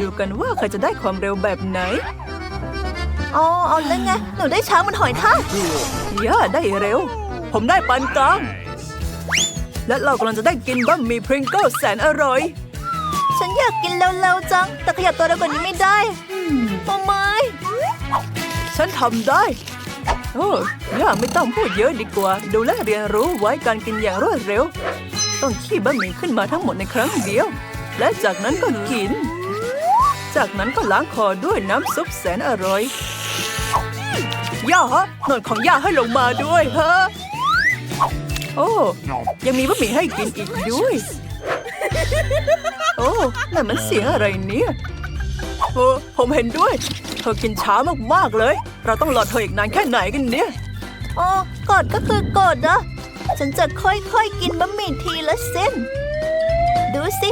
ดูกันว่าใครจะได้ความเร็วแบบไหน อ๋อเอาแล้วไง หนูได้ช้างมันหอยทากย่าได้เร็ว ผมได้ปานกลาง และเรากำลังจะได้กินบะหมี่พริงเกิลแสนอร่อย ฉันอยากกินเร็วๆจัง แต่ขยับตัวเร็วกว่านี้ไม่ได้โอ้ไม่ฉันทำได้ โอ้ย่าไม่ต้องพูดเยอะดีกว่า ดูและเรียนรู้ไว้การกินอย่างรวดเร็ว ต้องขี้บะหมี่ขึ้นมาทั้งหมดในครั้งเดียว และจากนั้นก็กิน จากนั้นก็ล้างคอด้วยน้ำซุปแสนอร่อยย่าฮะหนวดของย่าให้ลงมาด้วยฮะ โอ้ ยังมีบะหมี่ให้กินอีกด้วย โอ้นั่นมันเสียงอะไรเนี่ยโอ้ผมเห็นด้วย เธอกินช้ามากๆเลย เราต้องรอเธออีกนานแค่ไหนกันเนี่ยอ๋อกดก็คือกอดนะ ฉันจะค่อยๆกินบะหมี่ทีละเส้น ดูสิ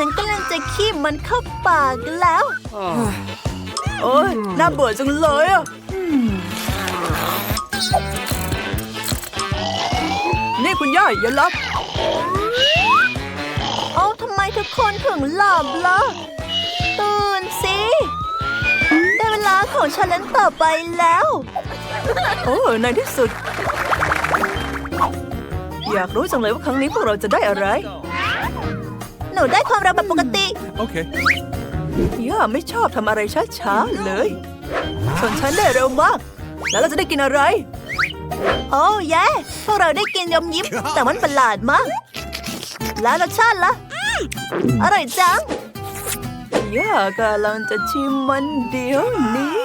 ฉันกำลังจะคีบมันเข้าปากแล้ว โอ้ยน่าเบื่อจังเลยอะนี่คุณย่าอย่ารับเอ้าทำไมทุกคนถึงหลับล่ะ ตื่นสิ ได้เวลาของฉันนั้นต่อไปแล้ว โอ้ในที่สุด อยากรู้จังเลยว่าครั้งนี้พวกเราจะได้อะไร หนูได้ความเร็วแบบปกติ Okay. ย่าไม่ชอบทำอะไรช้าๆเลยส่วนฉันได้เร็วมาก แล้วเราจะได้กินอะไร โอ้แย่พวกเราได้กินยมยิ้ม แต่มันประหลาดมาก แล้วรสชาติล่ะ อร่อยจังย่ากำลังจะชิมมันเดี๋ยวนี้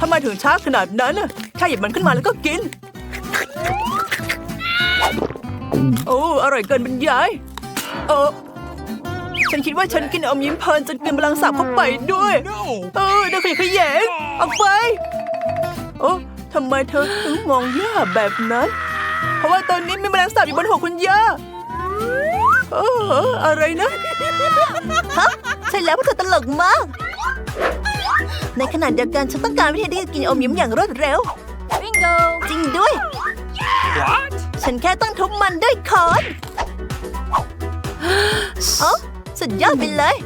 ทำไมถึงช้าขนาดนั้นน่ะแค่หยิบมันขึ้นมาแล้วก็กิน โอ้ อร่อยเกินบรรยาย เออ ฉันคิดว่าฉันกินอมยิ้มเพลินจนกินพลังสับเข้าไปด้วย No. เออเดี๋ยวขยะแขยงออกไปโอ้ทำไมเธอถึงมองย่าแบบนั้น เพราะว่าตอนนี้มีแมลงสาบอยู่บนหัวคุณย่าเอออะไรนะฮะใช่แล้วพวกเธอตลกมาก ในขณะเดียวกันฉันต้องการวิธีที่จะกินอมยิ้มอย่างรวดเร็ว Bingo! จริงด้วย What? ฉันแค่ต้องทุบมันด้วยคอน โอ้สุดยอดไปเลย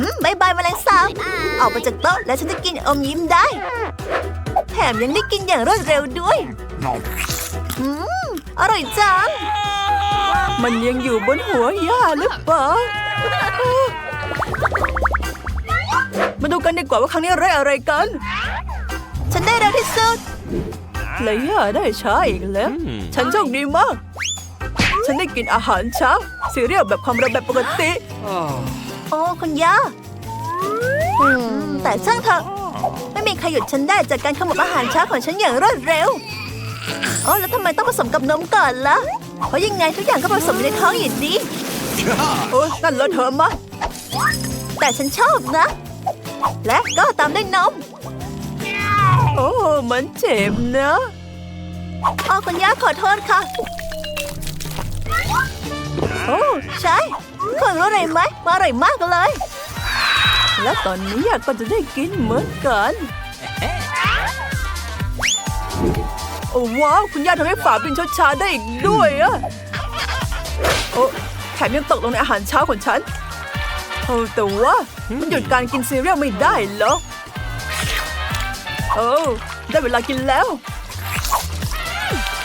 อืมบายบายแมลงสาบออกไปจากโต๊ะแล้วฉันจะกินอมยิ้มได้ แถมยังได้กินอย่างรวดเร็วด้วย No. อืมอร่อยจัง มันยังอยู่บนหัวย่าหรือเปล่า มาดูกันดีกว่าว่าครั้งนี้ได้อะไรกัน ฉันได้เร็วที่สุดและย่าได้ช้าอีกแล้ว ฉันโชคดีมาก ฉันได้กินอาหารเช้าซีเรียลแบบความเร็วแบบปกติโอ้คุณย่าอืมแต่ช่างเถอะไม่มีใครหยุดฉันได้จากการขโมยอาหารเช้าของฉันอย่างรวดเร็วอ๋อแล้วทำไมต้องผสมกับนมก่อนล่ะเพราะยังไงทุกอย่างก็ผสมอยู่ในท้องอยู่ดีโอ้ยนั่นเลอะเทอะมากแต่ฉันชอบนะ และก็ตามด้วยนม โอ้มันเจ็บนะอ๋อคุณย่าขอโทษค่ะ โอ้ใช่คุณรู้อะไรไหมมันอร่อยมากเลย และตอนนี้ยาก็จะได้กินเหมือนกันโอ้ว้าวคุณย่าทำให้ฝาเป็นชดชาได้อีกด้วยอะโอ้แถมยังตกลงในอาหารเช้าของฉันโอ้แต่ว่ามันหยุดการกินซีเรียลไม่ได้เหรอโอ้ได้เวลากินแล้ว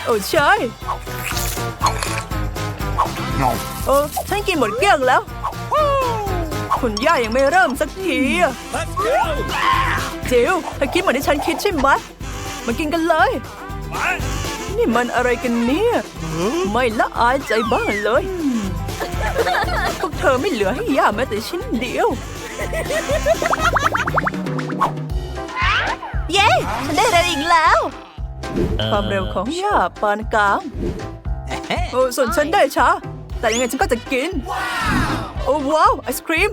โอ้ใช่ No. โอ้ฉันกินหมดเกลี้ยงแล้ว คุณย่ายังไม่เริ่มสักทีอะ Let's go. จิวเธอคิดเหมือนที่ฉันคิดใช่ไหมมากินกันเลย What? นี่มันอะไรกันเนี่ย ไม่ละอายใจบ้างเลย พวกเธอไม่เหลือให้ย่าแม้แต่ชิ้นเดียว เย้ ฉันได้เร็วอีกแล้ว ความเร็วของย่าปานกลางโอ้ส่วนฉันได้ช้า แต่ยังไงฉันก็จะกิน โอ้ว้าวไอศครีม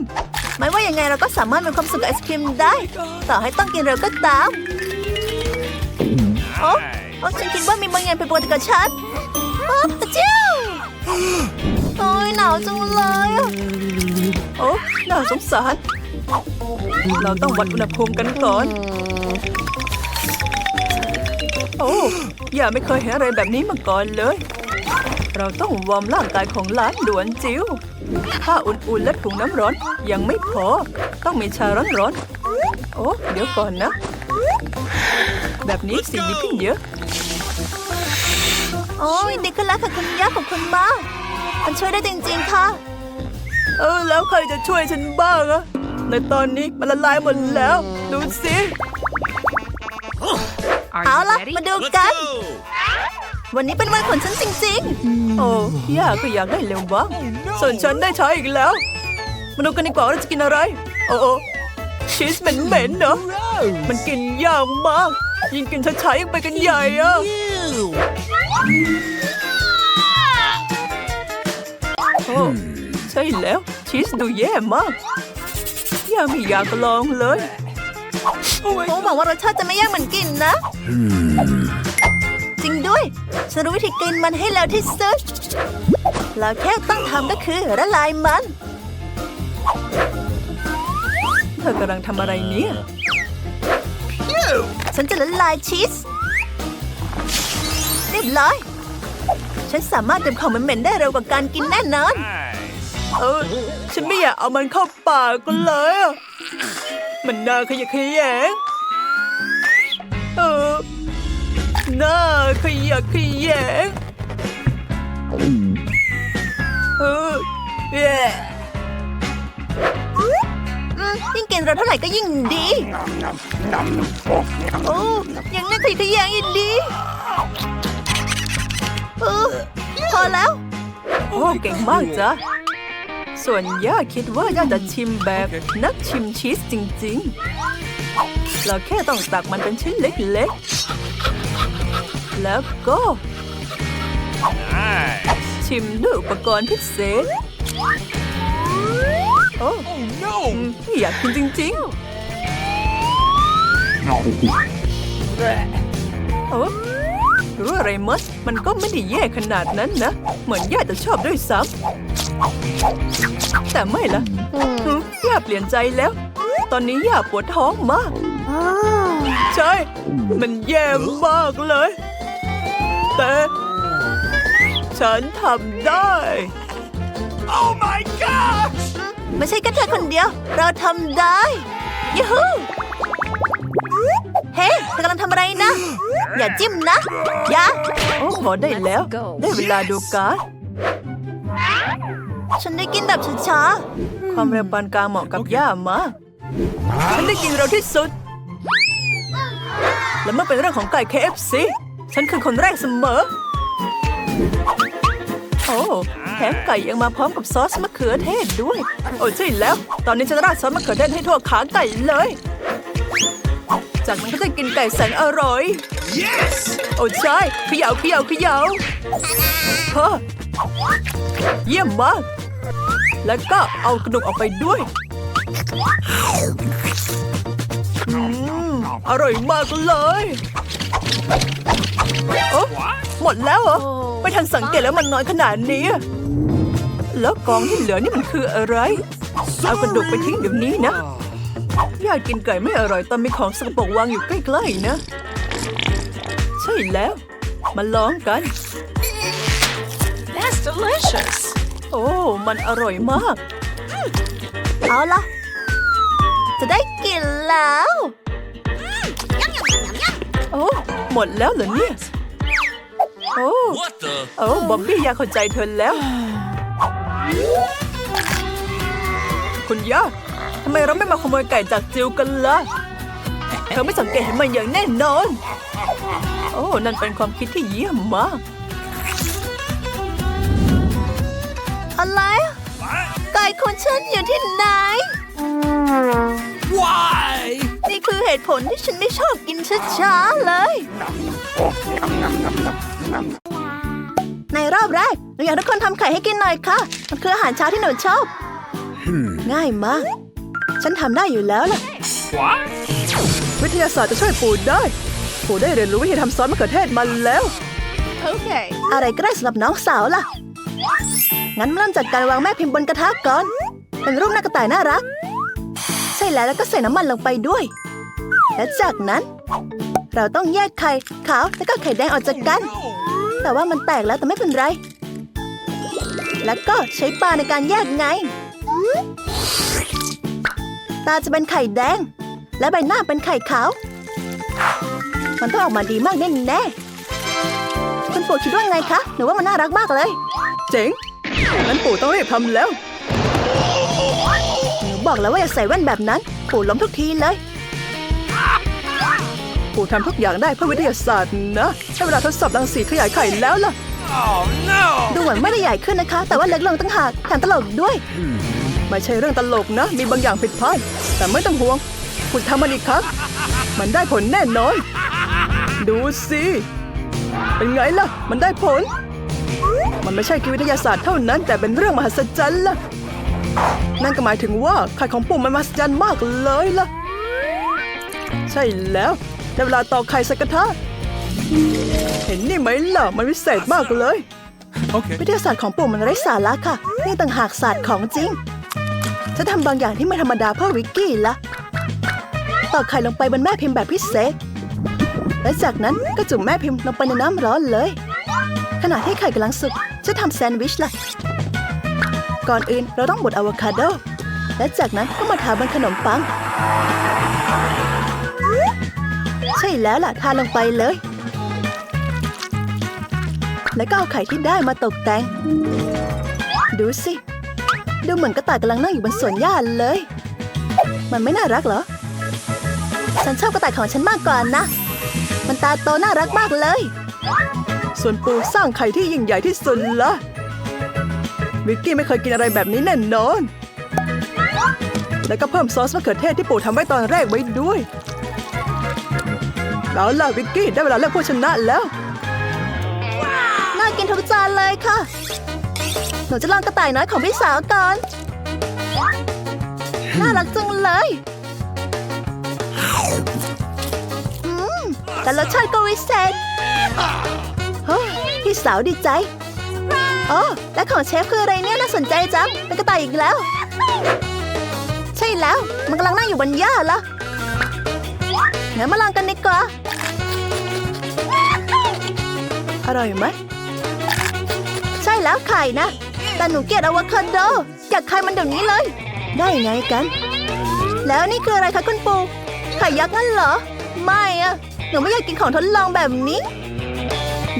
ไม่ว่ายังไงเราก็สามารถมีความสุขกับไอศครีมได้ ต่อให้ต้องกินเร็วก็ตามโอ้โอ้ฉันคิดว่ามีบางอย่างผิดปกติกับฉันอ๊ะตะเจ้าโอ้ยหนาวจังเลยอะโอ้น่าสงสาร เราต้องวัดอุณหภูมิกันก่อนโอ้ย่าไม่เคยเห็นอะไรแบบนี้มาก่อนเลย เราต้องวอร์มร่างกายของหลานด่วนจิวผ้าอุ่นๆและถุงน้ำร้อนยังไม่พอ ต้องมีชาร้อนๆ โอ้ เดี๋ยวก่อนนะ แบบนี้สีดีขึ้นเยอะ โอ้ยดีขึ้นแล้วค่ะคุณย่าขอบคุณมากมันช่วยได้จริงๆค่ะ เออ แล้วใครจะช่วยฉันบ้างอะในตอนนี้มันละลายหมดแล้ว ดูสิ Are เอา you ล่ะ ready? มาดูกัน วันนี้เป็นวันของฉันจริงโอ้ย่าก็อยากได้เร็วบ้างส่วนฉันได้ใช้อีกแล้ว มาดูกันดีกว่าว่าเราจะกินอะไร โอ้โอ้ชีสเหม็นๆเนอะมันกินยากมาก ยิ่งกินช้าๆยิ่งไปกันใหญ่อะโอ้ใช่แล้ว ชีสดูแย่มากย่าไม่อยากลองเลยๆโอ้หวังว่ารสชาติจะไม่ยากเหมือนกินนะจริง ด้วย ฉันรู้วิธีกินมันให้เร็วที่สุดเราแค่ต้องทำก็คือละลายมัน เธอกำลังทำอะไรเนี่ยฉันจะละลายชีสเรียบร้อย ฉันสามารถดื่มของเหม็นๆได้เร็วกว่าการกินแน่นอนเออฉันไม่อยากเอามันเข้าปากก็เลย มันน่าขยะแขยง น่าขยะขยงเออแย่อืมยิ่งกินเราเท่าไหร่ก็ยิ่งดีโอ้ยังน่าขยะขยงอีกดีเออพอแล้ว โอ้เก่งมากจ้ะส่วนย่าคิดว่าย่าจะชิมแบบนักชิมชีสจริง ๆ เราแค่ต้องตักมันเป็นชิ้นเล็ก ๆ แล้วก็ Nice. ชิมด้วยอุปกรณ์พิเศษ โอ้ Oh no. อืมอยากกินจริง No. ๆโอ้รู้อะไรมัสมันก็ไม่ได้แย่ขนาดนั้นนะ เหมือนย่าจะชอบด้วยซ้ำแต่ไม่ละอืมย่าเปลี่ยนใจแล้ว ตอนนี้ย่าปวดท้องมาก ใช่ มันแย่มากเลย แต่ฉันทำได้ Oh my gosh. ไม่ใช่แค่เธอคนเดียว เราทำได้ยูฮูเฮ้เธอกำลังทำอะไรนะ อย่าจิ้มนะ อย่า โอ้พอได้แล้ว ได้เวลาดูการ์ดฉันได้กินแบบช้าความเร็วปานกลางเหมาะกับย่ามากฉันได้กินเร็วที่สุด และเมื่อเป็นเรื่องของไก่ KFC ฉันคือคนแรกเสมอ โอ้แถมไก่ยังมาพร้อมกับซอสมะเขือเทศด้วย โอ้ใช่แล้ว ตอนนี้ฉันราดซอสมะเขือเทศให้ทั่วขาไก่เลย จากนั้นก็จะกินไก่แสนอร่อย Yes. โอ้ใช่เขย่าเขย่าเขย่าเฮ้อเยี่ยมมาก แล้วก็เอากระดูกออกไปด้วยอืมอร่อยมากเลย โอ้ What? หมดแล้วเหรอไม่ทันสังเกตแล้วมันน้อยขนาดนี้ แล้วกองที่เหลือนี่มันคืออะไร เอากระดูกไปทิ้งเดี๋ยวนี้นะอยากกินไก่ไม่อร่อยตอนมีของสกปรกวางอยู่ใกล้ๆนะ ใช่แล้ว มาลองกัน That's delicious. โอ้ มันอร่อยมากๆเอาละจะได้กินแล้ว โอ้หมดแล้วเหรอเนี่ย โอ้ What the? โอ้บ๊อบบี้อยากเข้าใจเธอแล้ว คุณย่าทำไมเราไม่มาขโมยไก่จากจิวกันล่ะเธอไม่สังเกตเห็นมันอย่างแน่นอน โอ้ นั่นเป็นความคิดที่เยี่ยมมาก อะไร What? ไก่ของฉันอยู่ที่ไหน Why? นี่คือเหตุผลที่ฉันไม่ชอบกินช้าๆเลย ในรอบแรกหนูอยากให้ทุกคนทำไข่ให้กินหน่อยค่ะ มันคืออาหารเช้าที่หนูชอบ ง่ายมาก ฉันทำได้อยู่แล้วล่ะ What? วิทยาศาสตร์จะช่วยปู่ได้ ปู่ได้เรียนรู้วิธีทำซอสมะเขือเทศมาแล้ว Okay. อะไรก็ได้สำหรับน้องสาวล่ะ งั้นเริ่มจากการวางแม่พิมพ์บนกระทะก่อน เป็นรูปหน้ากระต่ายน่ารัก ใช่แล้วแล้วก็ใส่น้ำมันลงไปด้วย และจากนั้น เราต้องแยกไข่ขาวแล้วก็ไข่แดงออกจากกัน แต่ว่ามันแตกแล้วแต่ไม่เป็นไร แล้วก็ใช้ปลาในการแยกไง ตาจะเป็นไข่แดง และใบหน้าเป็นไข่ขาว มันต้องออกมาดีมากแน่แน่ๆคุณปู่คิดว่าไงคะ หนูว่ามันน่ารักมากเลย เจ๋งงั้นปู่ต้องรีบทำแล้ว หนูบอกแล้วว่าอย่าใส่แว่นแบบนั้น ปู่ล้มทุกทีเลย ปู่ทำทุกอย่างได้เพื่อวิทยาศาสตร์นะให้เวลาทดสอบรังสีขยายไข่แล้วล่ะ Oh no! ดูเหมือนไม่ได้ใหญ่ขึ้นนะคะ แต่ว่าเล็กลงตั้งหากแถมตลกด้วย ไม่ใช่เรื่องตลกนะ มีบางอย่างผิดพลาด แต่ไม่ต้องห่วงคุณทำมันอีกครั้ง มันได้ผลแน่นอน ดูสิ เป็นไงล่ะ มันได้ผล มันไม่ใช่แค่วิทยาศาสตร์เท่านั้น แต่เป็นเรื่องมหัศจรรย์ล่ะ นั่นก็หมายถึงว่าไข่ของปู่มันมหัศจรรย์มากเลยล่ะ ใช่แล้วได้เวลาตอกไข่ใส่กระทะ เห็นนี่ไหมล่ะ มันวิเศษมากเลย Okay. วิทยาศาสตร์ของปู่มันไร้สาระค่ะ นี่ต่างหากศาสตร์ของจริง จะทำบางอย่างที่ไม่ธรรมดาเพื่อวิกกี้ละตอกไข่ลงไปบนแม่พิมพ์แบบพิเศษ และจากนั้นก็จุ่มแม่พิมพ์ลงไปในน้ำร้อนเลย ขณะที่ไข่กำลังสุกจะทำแซนด์วิชล่ะ ก่อนอื่นเราต้องบดอะโวคาโด และจากนั้นก็มาทาบนขนมปังใช่แล้วล่ะทาลงไปเลย แล้วก็เอาไข่ที่ได้มาตกแต่ง ดูสิ ดูเหมือนกระต่ายกำลังนั่งอยู่บนสวนหญ้าเลย มันไม่น่ารักเหรอ ฉันชอบกระต่ายของฉันมากกว่านะ มันตาโตน่ารักมากเลย ส่วนปู่สร้างไข่ที่ยิ่งใหญ่ที่สุดละวิกกี้ไม่เคยกินอะไรแบบนี้แน่นอน แล้วก็เพิ่มซอสมะเขือเทศที่ปู่ทำไว้ตอนแรกไว้ด้วย เอาล่ะวิกกี้ได้เวลาเลือกผู้ชนะแล้ว น่ากินทุกจานเลยค่ะ หนูจะลองกระต่ายน้อยของพี่สาวก่อน น่ารักจังเลยอืมแต่รสชาติก็วิเศษเฮ้พี่สาวดีใจโอ้และของเชฟคืออะไรเนี่ยน่าสนใจจังเป็นกระต่ายอีกแล้ว ใช่แล้ว มันกำลังนั่งอยู่บนหญ้าละ งั้นมาลองกันดีกว่า อร่อยไหม ใช่แล้วไข่นะ แต่หนูเกลียดอะโวคาโด อยากไข่มันเดี๋ยวนี้เลย ได้ไงกัน แล้วนี่คืออะไรคะคุณปู ไข่ยักษ์งั้นเหรอ ไม่อะหนูไม่อยากกินของทดลองแบบนี้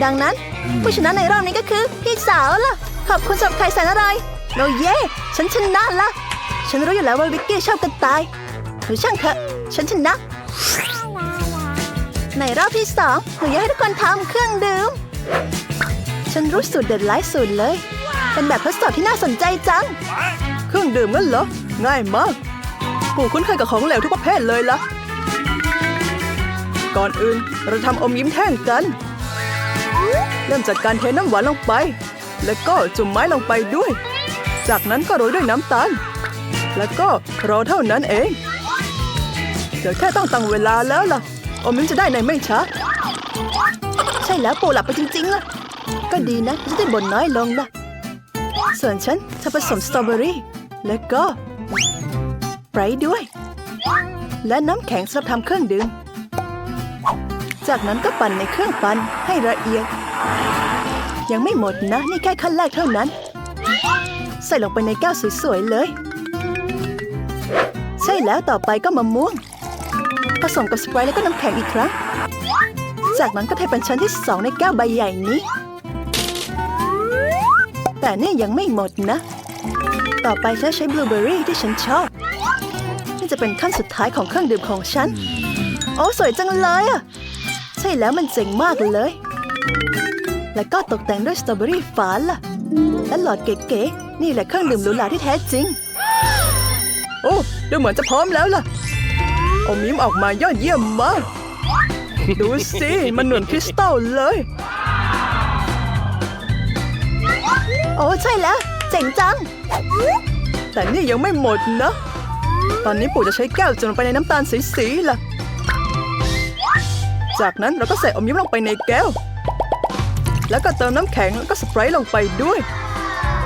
ดังนั้น ผู้ชนะในรอบนี้ก็คือ พี่สาวล่ะ ขอบคุณสำหรับไข่แสนอร่อยโนเย่ฉันชนะละ ฉันรู้อยู่แล้วว่าวิกกี้ชอบกระต่ายหรือช่างเถอะฉันชนะ ในรอบที่สองหนูอยากให้ทุกคนทำเครื่องดื่ม ฉันรู้สูตรเด็ดหลายสูตรเลย เป็นแบบทดสอบที่น่าสนใจจัง เครื่องดื่มงั้นเหรอ ง่ายมาก ปู่คุ้นเคยกับของเหลวทุกประเภทเลยละก่อนอื่นเราทำอมยิ้มแท่งกัน เริ่มจากการเทน้ำหวานลงไป แล้วก็จุ่มไม้ลงไปด้วย จากนั้นก็โรยด้วยน้ำตาล แล้วก็รอเท่านั้นเอง เดี๋ยวแค่ต้องตั้งเวลาแล้วล่ะอมยิ้มจะได้ในไม่ช้า ใช่แล้วปู่หลับไปจริงๆล่ะ ก็ดีนะจะได้บ่นน้อยลงนะ ส่วนฉันจะผสมสตรอเบอรี่ แล้วก็ไบรด้วย และน้ำแข็งสำหรับทำเครื่องดื่ม จากนั้นก็ปั่นในเครื่องปั่นให้ละเอียด ยังไม่หมดนะ นี่แค่ขั้นแรกเท่านั้น ใส่ลงไปในแก้วสวยๆเลย ใช่แล้วต่อไปก็มะม่วง ผสมกับสไปร์แล้วก็น้ำแข็งอีกครั้ง จากนั้นก็เทเป็นชั้นที่สองในแก้วใบใหญ่นี้ แต่นี่ยังไม่หมดนะ ต่อไปฉันใช้บลูเบอร์รี่ที่ฉันชอบ นี่จะเป็นขั้นสุดท้ายของเครื่องดื่มของฉัน โอ้สวยจังเลยอะ ใช่แล้วมันเจ๋งมากเลย แล้วก็ตกแต่งด้วยสตรอเบอรี่ฝานล่ะ และหลอดเก๋ๆ นี่แหละเครื่องดื่มหรูหราที่แท้จริง โอ้ดูเหมือนจะพร้อมแล้วล่ะ อมยิ้มออกมายอดเยี่ยมมาก ดูสิ มันเหมือนคริสตัลเลย โอ้ใช่แล้ว เจ๋งจัง แต่นี่ยังไม่หมดนะ ตอนนี้ปู่จะใช้แก้วจุ่มลงไปในน้ำตาลสีๆล่ะ จากนั้นเราก็ใส่อมยิ้มลงไปในแก้ว แล้วก็เติมน้ำแข็งแล้วก็สไปรท์ลงไปด้วย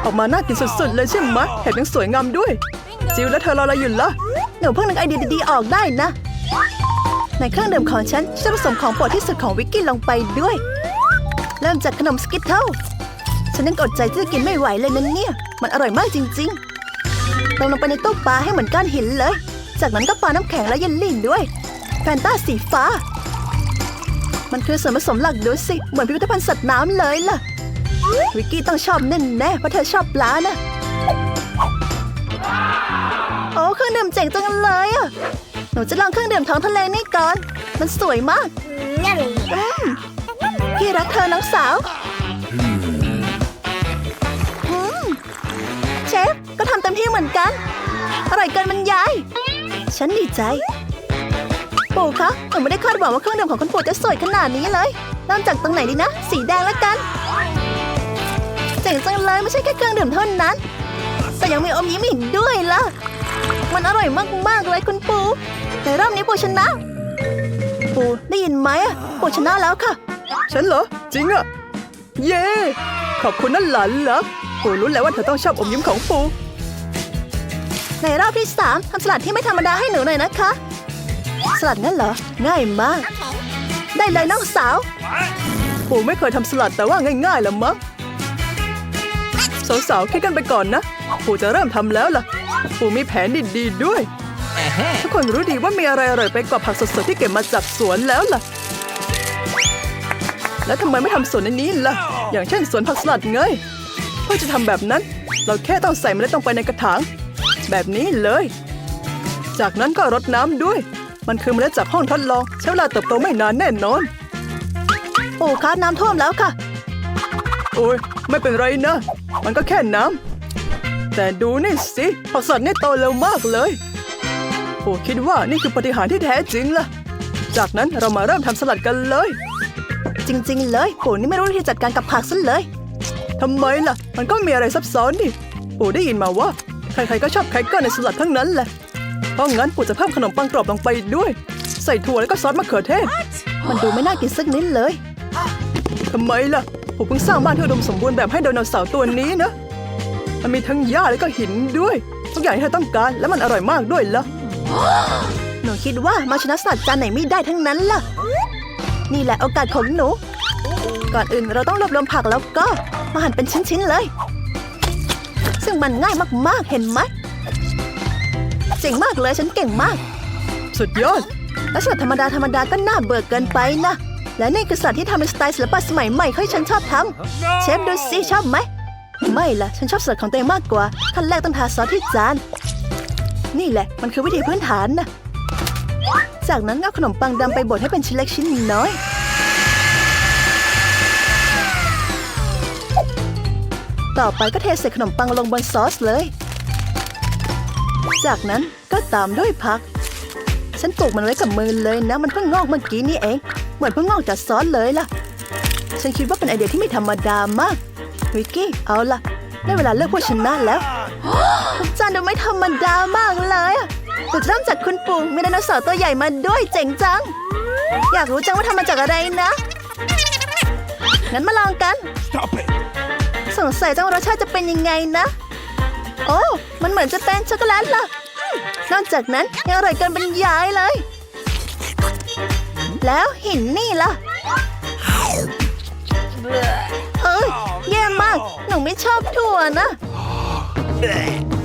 ออกมาน่ากินสุดๆเลยใช่ไหมแถมยังสวยงามด้วย จิวและเธอรออะไรอยู่ล่ะ หนูเพิ่งนึกไอเดียดีๆออกได้นะ ในเครื่องดื่มของฉันฉันจะผสมของโปรดที่สุดของวิกกี้ลงไปด้วย เริ่มจากขนมสกิทเทิลฉันยังอดใจที่จะกินไม่ไหวเลยนะเนี่ย มันอร่อยมากจริงๆเติมลงไปในตู้ปลาให้เหมือนก้อนหินเลย จากนั้นก็ปาน้ำแข็งและเยลลี่ด้วย แฟนตาสีฟ้า มันคือส่วนผสมหลักดูสิ เหมือนพิพิธภัณฑ์สัตว์น้ำเลยล่ะ วิกกี้ต้องชอบแน่แน่เพราะเธอชอบปลานะ เครื่องดื่มเจ๋งจังเลยอะ หนูจะลองเครื่องดื่มท้องทะเลนี่ก่อน มันสวยมากอืมพี่รักเธอน้องสาวอืมเชฟก็ทำเต็มที่เหมือนกัน อร่อยเกินบรรยาย ฉันดีใจ ปู่คะหนูไม่ได้คาดหวังว่าเครื่องดื่มของคุณปู่จะสวยขนาดนี้เลยเริ่มจากตรงไหนดีนะ สีแดงแล้วกัน เจ๋งจังเลยไม่ใช่แค่เครื่องดื่มเท่านั้น แต่ยังมีอมยิ้มอีกด้วยล่ะ มันอร่อยมากๆเลยคุณปู่แต่รอบนี้ปู่ชนะ ปู่ได้ยินไหมอะปู่ชนะแล้วค่ะ ฉันเหรอ จริงอะเย้ขอบคุณนั่นหลานเหรอปู่รู้แล้วว่าเธอต้องชอบอมยิ้มของปู่ในรอบที่สามทำสลัดที่ไม่ธรรมดาให้หนูหน่อยนะคะ สลัดนั่นเหรอ ง่ายมาก ได้เลยน้องสาว ปู่ไม่เคยทำสลัดแต่ว่าง่ายๆละมั้งสาวๆคิดกันไปก่อนนะ ปู่จะเริ่มทำแล้วล่ะ ปู่มีแผนดีๆด้วย ทุกคนรู้ดีว่ามีอะไรอร่อยไปกว่าผักสดๆที่เก็บมาจากสวนแล้วล่ะ แล้วทำไมไม่ทำสวนในนี้ล่ะ อย่างเช่นสวนผักสลัดไงเพื่อจะทำแบบนั้น เราแค่ต้องใส่เมล็ดลงไปในกระถาง แบบนี้เลย จากนั้นก็รดน้ำด้วย มันคือเมล็ดจากห้องทดลองใช้เวลาเติบโตไม่นานแน่นอนปู่คะน้ำท่วมแล้วค่ะ โอ้ยไม่เป็นไรนะ มันก็แค่น้ำ แต่ดูนี่สิผักสดนี่โตเร็วมากเลยโอ้คิดว่านี่คือปาฏิหารย์ที่แท้จริงล่ะ จากนั้นเรามาเริ่มทำสลัดกันเลย จริง ๆ เลยปู่นี่ไม่รู้วิธีจัดการกับผักซะเลยทำไมล่ะ มันก็มีอะไรซับซ้อนนี่ปู่ได้ยินมาว่า ใครๆก็ชอบแครกเกอร์ในสลัดทั้งนั้นแหละเพราะงั้นปู่จะเพิ่มขนมปังกรอบลงไปด้วย ใส่ถั่วแล้วก็ซอสมะเขือเทศ มันดูไม่น่ากินสักนิดเลยทำไมล่ะผมเพิ่งสร้างบ้านที่อุดมสมบูรณ์แบบให้ไดโนเสาร์ตัวนี้นะ มันมีทั้งหญ้าและก็หินด้วย ทุกอย่างที่เธอต้องการและมันอร่อยมากด้วยล่ะหนูคิดว่ามาชนะสัตว์จานไหนไม่ได้ทั้งนั้นล่ะ นี่แหละโอกาสของหนู ก่อนอื่นเราต้องรวบรวมผักแล้วก็มาหั่นเป็นชิ้นๆเลย ซึ่งมันง่ายมากๆเห็นไหมเจ๋งมากเลยฉันเก่งมาก สุดยอดและสลัดธรรมดาธรรมดาก็น่าเบื่อเกินไปนะและนี่คือสลัดที่ทำเป็นสไตล์ศิลปะสมัยใหม่ที่ฉันชอบทำเชฟดูสิชอบไหม ไม่ล่ะฉันชอบสลัดของตัวเองมากกว่า ขั้นแรกต้องทาซอสที่จาน นี่แหละ มันคือวิธีพื้นฐานนะ จากนั้นเอาขนมปังดำไปบดให้เป็นชิ้นเล็กชิ้นน้อย ต่อไปก็เทใส่ขนมปังลงบนซอสเลย จากนั้นก็ตามด้วยผัก ฉันปลูกมันไว้กับมือเลยนะ มันเพิ่งงอกเมื่อกี้นี่เอง เหมือนเพิ่งงอกจากซอสเลยล่ะ ฉันคิดว่าเป็นไอเดียที่ไม่ธรรมดามาก วิกกี้ เอาล่ะ ได้เวลาเลือกผู้ชนะแล้วทุกจานดูไม่ธรรมดามากเลยอะแต่จะเริ่มจากคุณปู่มีไดโนเสาร์ตัวใหญ่มาด้วยเจ๋งจัง อยากรู้จังว่าทำมาจากอะไรนะ งั้นมาลองกัน Stop it! สงสัยจังว่ารสชาติจะเป็นยังไงนะ โอ้ มันเหมือนจะเป็นช็อกโกแลตล่ะ นอกจากนั้นยังอร่อยเกินบรรยายเลย แล้วหินนี่ล่ะเอ้ยแย่ มาก หนูไม่ชอบถั่วนะ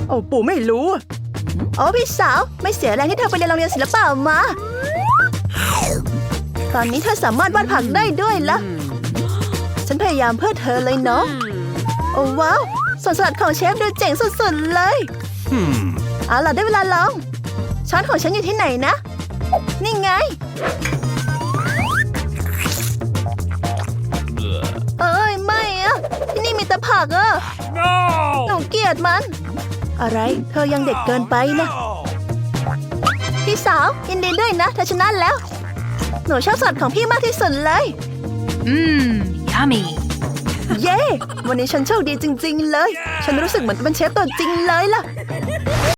โอ้ปู่ไม่รู้อะโอ้พี่สาวไม่เสียแรงที่เธอไปเรียนโรงเรียนศิลปะมา ตอนนี้เธอสามารถวาดผักได้ด้วยละฉันพยายามเพื่อเธอเลยเนาะ โอ้ว้าวส่วนสลัดของเชฟดูเจ๋งสุดๆเลย Hmm. เอาล่ะได้เวลาลองช้อนของฉันอยู่ที่ไหนนะ นี่ไง นี่มีแต่ผักอะหนู No! เกลียดมัน อะไร เธอยังเด็กเกินไปนะ No! พี่สาวยินดีด้วยนะเธอชนะแล้ว หนูชอบสลัดของพี่มากที่สุดเลย Mmm, yummy. เย้ วันนี้ฉันโชคดีจริง ๆ เลย ฉันรู้สึกเหมือนเป็นเชฟตัวจริงเลยล่ะ